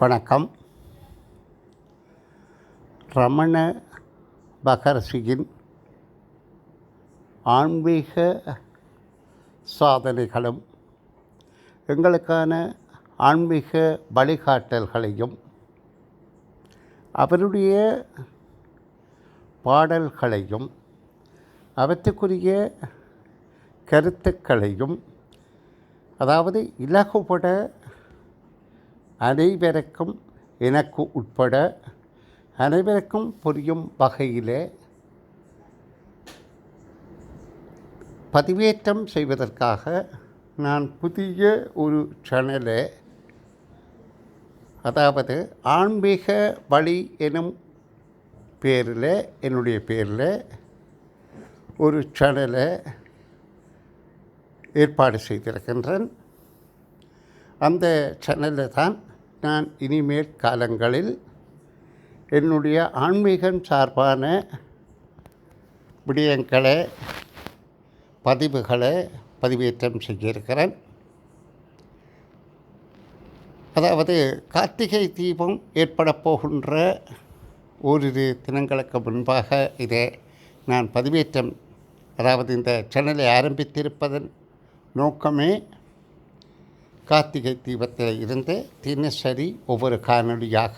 வணக்கம். ரமண மகர்ஷியின் ஆன்மீக சாதனைகளும் எங்களுக்கான ஆன்மீக வழிகாட்டல்களையும் அவருடைய பாடல்களையும் அவற்றுக்குரிய கருத்துக்களையும் அதாவது இலகுபட அனைவருக்கும் எனக்கு உட்பட அனைவருக்கும் புரியும் வகையிலே பதிவேற்றம் செய்வதற்காக நான் புதிய ஒரு சேனலை அதாவது ஆன்மீக வழி எனும் பேரில் என்னுடைய பேரில் ஒரு சேனலை ஏற்பாடு செய்திருக்கின்றேன். அந்த சேனலில் தான் நான் இனிமேல் காலங்களில் என்னுடைய ஆன்மீகம் சார்பான விடயங்களை பதிவுகளை பதிவேற்றம் செய்திருக்கிறேன். அதாவது கார்த்திகை தீபம் ஏற்பட போகின்ற ஓரிரு தினங்களுக்கு முன்பாக இதை நான் பதிவேற்றம் அதாவது இந்த சேனலை ஆரம்பித்திருப்பதன் நோக்கமே கார்த்திகை தீபத்தில் இருந்து தினசரி ஒவ்வொரு காணொளியாக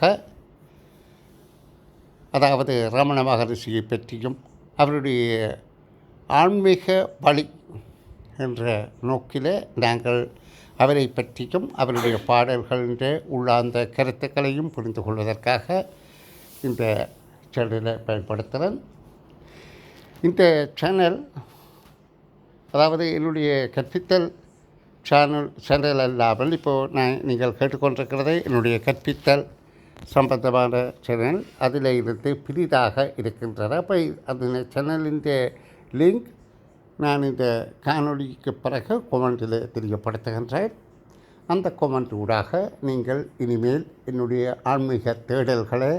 அதாவது ரமண மகரிஷியை பற்றியும் அவருடைய ஆன்மீக வழி என்ற நோக்கிலே நாங்கள் அவரை பற்றியும் அவருடைய பாடல்களின் உள்ளார்ந்த கருத்துக்களையும் புரிந்து கொள்வதற்காக இந்த சேனலை பயன்படுத்துகிறேன். இந்த சேனல் அதாவது என்னுடைய கற்பித்தல் சேனல் சேனல் அல்லாமல் இப்போது நான் நீங்கள் கேட்டுக்கொண்டிருக்கிறதே என்னுடைய கற்பித்தல் சம்பந்தமான சேனல் அதில் இருந்து பிரிதாக இருக்கின்றன. அப்போ அந்த சேனலின் லிங்க் நான் இந்த காணொலிக்கு பிறகு கொமெண்டில் தெரியப்படுத்துகின்றேன். அந்த கொமெண்ட் ஊடாக நீங்கள் இனிமேல் என்னுடைய ஆன்மீக தேடல்களை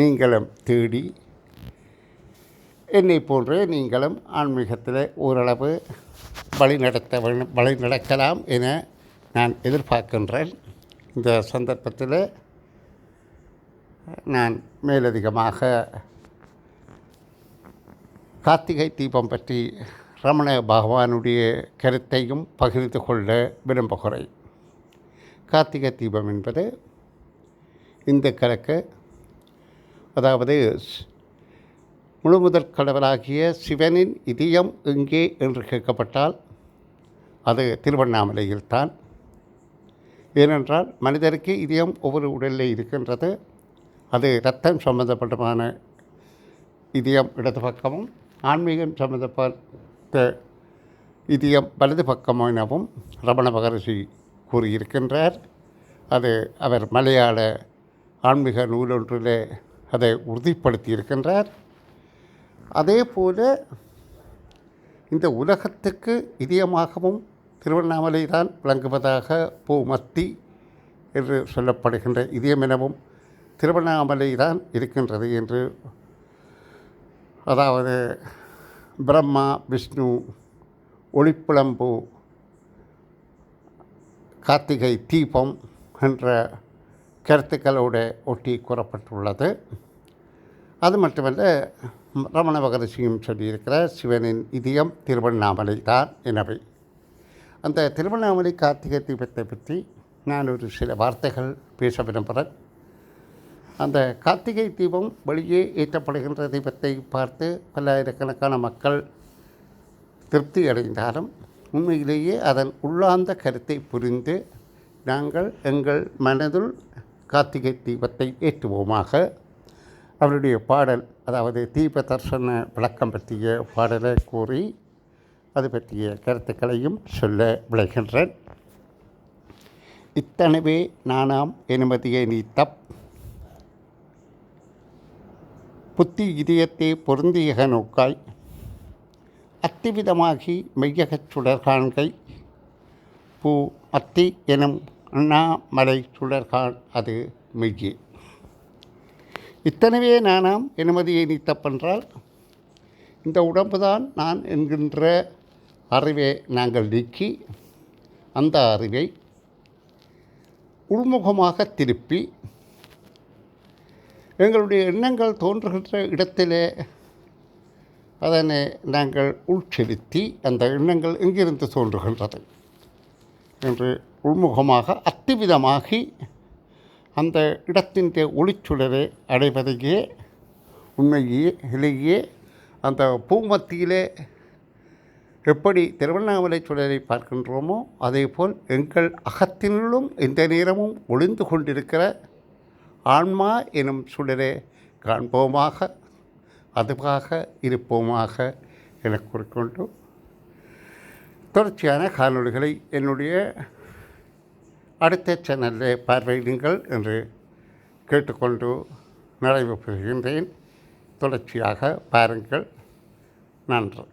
நீங்களும் தேடி என்னை போன்று நீங்களும் ஆன்மீகத்தில் ஓரளவு வழிநடத்த வேண்டும் வழி நடக்கலாம் என நான் எதிர்பார்க்கின்றேன். இந்த சந்தர்ப்பத்தில் நான் மேலதிகமாக கார்த்திகை தீபம் பற்றி ரமண பகவானுடைய கருத்தையும் பகிர்ந்து கொள்ள விரும்புகிறேன். கார்த்திகை தீபம் என்பது இந்த கணக்கு அதாவது முழுமுதற் கடவுளாகிய சிவனின் இதயம் எங்கே என்று கேட்கப்பட்டால் அது திருவண்ணாமலையில்தான் ஏனென்றால் மனிதருக்கு இதயம் ஒவ்வொரு உடலில் இருக்கின்றது. அது இரத்தம் சம்பந்தப்பட்டமான இதயம் இடது பக்கமும் ஆன்மீகம் சம்பந்தப்பட்ட இதயம் வலது பக்கம் எனவும் ரமண மகரிஷி கூறியிருக்கின்றார். அது அவர் மலையாள ஆன்மீக நூலொன்றில் அதை உறுதிப்படுத்தியிருக்கின்றார். அதே போல இந்த உலகத்துக்கு இதயமாகவும் திருவண்ணாமலை தான் விளங்குவதாக பூமத்தி என்று சொல்லப்படுகின்ற இதயம் எனவும் திருவண்ணாமலை தான் இருக்கின்றது என்று. அதாவது பிரம்மா விஷ்ணு ஒளிப்புளம்பு கார்த்திகை தீபம் என்ற கருத்துக்களோடு ஒட்டி கூறப்பட்டுள்ளது. அது மட்டுமல்ல ரமண மகரிஷியும் சொல்லியிருக்கிற சிவனின் இதயம் திருவண்ணாமலை தான் எனவே அந்த திருவண்ணாமலை கார்த்திகை தீபத்தை பற்றி நான் ஒரு சில வார்த்தைகள் பேச விரும்புகிறேன். அந்த கார்த்திகை தீபம் வெளியே ஏற்றப்படுகின்ற தீபத்தை பார்த்து பல்லாயிரக்கணக்கான மக்கள் திருப்தி அடைந்தாலும் உண்மையிலேயே அதன் உள்ளார்ந்த கருத்தை புரிந்து நாங்கள் எங்கள் மனதுள் கார்த்திகை தீபத்தை ஏற்றுவோமாக. அவருடைய பாடல் அதாவது தீப தர்சன விளக்கம் பற்றிய பாடலை கூறி அது பற்றிய கருத்துக்களையும் சொல்ல விளைகின்றேன். இத்தனவே நானாம் எனுமதியை நீ தப் புத்தி இதயத்தை பொருந்தியக நோக்காய் அத்திவிதமாகி மெய்யகச் சுடர்காண்கை பூ அத்தி எனும் அண்ணாமலை சுடர்கான் அது மெய்யே. இத்தனவே நானாம் எனுமதியை நீத்தப்பென்றால் இந்த உடம்புதான் நான் என்கின்ற அறிவை நாங்கள் நீக்கி அந்த அறிவை உள்முகமாக திருப்பி எங்களுடைய எண்ணங்கள் தோன்றுகின்ற இடத்திலே அதனை நாங்கள் உள்செலுத்தி அந்த எண்ணங்கள் எங்கிருந்து தோன்றுகின்றது என்று உள்முகமாக அத்துவிதமாகி அந்த இடத்தின் ஒளிச்சுடரை அடைவதையே உண்மையே இலேயே அந்த பூமத்தியிலே எப்படி திருவண்ணாமலை சுடரை பார்க்கின்றோமோ அதேபோல் எங்கள் அகத்தினுள்ளும் எந்த நேரமும் ஒளிந்து கொண்டிருக்கிற ஆன்மா எனும் சுடரே காண்போமாக அதுவாக இருப்போமாக என கூறிக்கொண்டு தொடர்ச்சியான காணொலிகளை என்னுடைய அடுத்த சேனலில் பார்வையிடுங்கள் என்று கேட்டுக்கொண்டு நிறைவு பெறுகின்றேன். தொடர்ச்சியாக பாருங்கள். நன்றி.